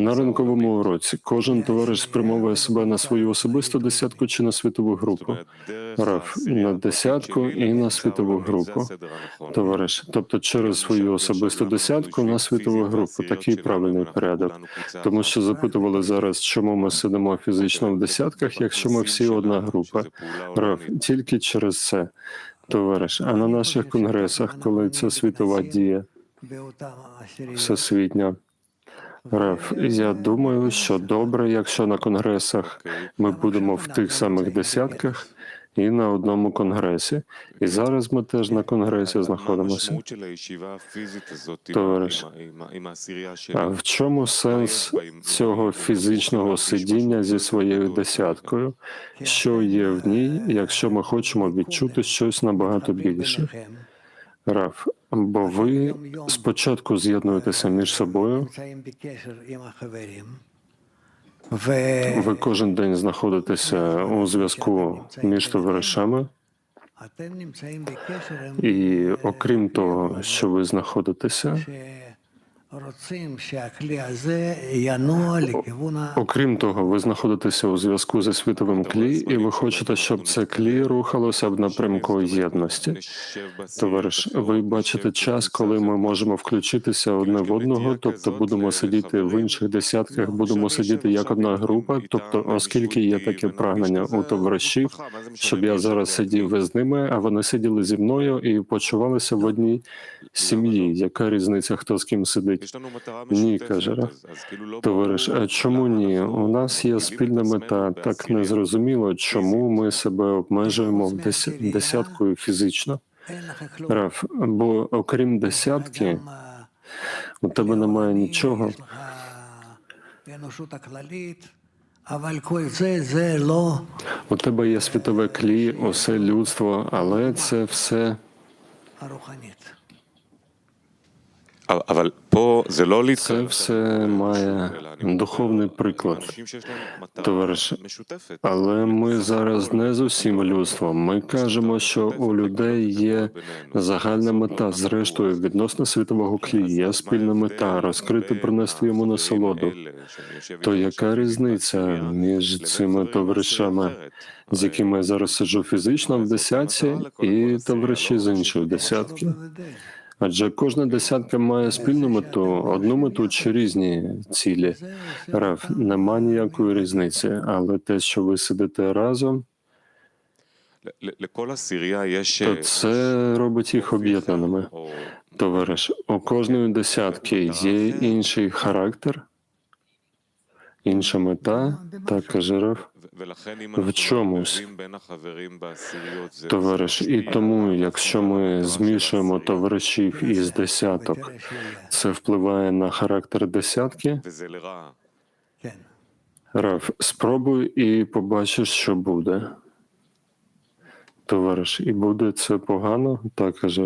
На ранковому уроці кожен товариш спрямовує себе на свою особисту десятку чи на світову групу. Раф на десятку і на світову групу. Товариш, тобто через свою особисту десятку на світову групу. Такий правильний порядок. Тому що запитували зараз, чому ми сидимо фізично в десятках, якщо ми всі одна група. Раф, тільки через це, товариш. А на наших конгресах, коли це світова дія, всесвітня. Раф, я думаю, що добре, якщо на конгресах ми будемо в тих самих десятках і на одному конгресі. І зараз ми теж на конгресі знаходимося. Товариш, А в чому сенс цього фізичного сидіння зі своєю десяткою? Що є в ній, якщо ми хочемо відчути щось набагато більше? Раф, бо ви спочатку з'єднуєтеся між собою, ви кожен день знаходитеся у зв'язку між товаришами, і окрім того, що ви знаходитеся, окрім того, ви знаходитеся у зв'язку зі світовим клі, і ви хочете, щоб це клі рухалося в напрямку єдності. Товариш, ви бачите час, коли ми можемо включитися одне в одного, тобто будемо сидіти в інших десятках, будемо сидіти як одна група. Тобто, оскільки є таке прагнення у товаришів, щоб я зараз сидів із ними, а вони сиділи зі мною і почувалися в одній сім'ї. Яка різниця, хто з ким сидить? Ні, каже. Товариш, а чому ні? У нас є спільна мета. Так не зрозуміло, чому ми себе обмежуємо в десяткою фізично. Раф, бо окрім десятки, у тебе немає нічого. У тебе є світове клі, усе людство, але це все це все має духовний приклад, товариш. Але ми зараз не з усім людством. Ми кажемо, що у людей є загальна мета, зрештою, відносно світового клія, спільна мета розкрити, принести йому насолоду. То яка різниця між цими товаришами, з якими я зараз сиджу фізично в десятці, і товариші з іншої десятки? Адже кожна десятка має спільну мету, одну мету чи різні цілі. Раф, нема ніякої різниці, але те, що ви сидите разом, то це робить їх об'єднаними. Товариш, у кожної десятки є інший характер, інша мета, так каже Раф. в чомусь. Товариш, і тому, якщо ми змішуємо товаришів із десяток, це впливає на характер десятки. Раф, спробуй і побачиш, що буде. Товариш, і буде це погано, так каже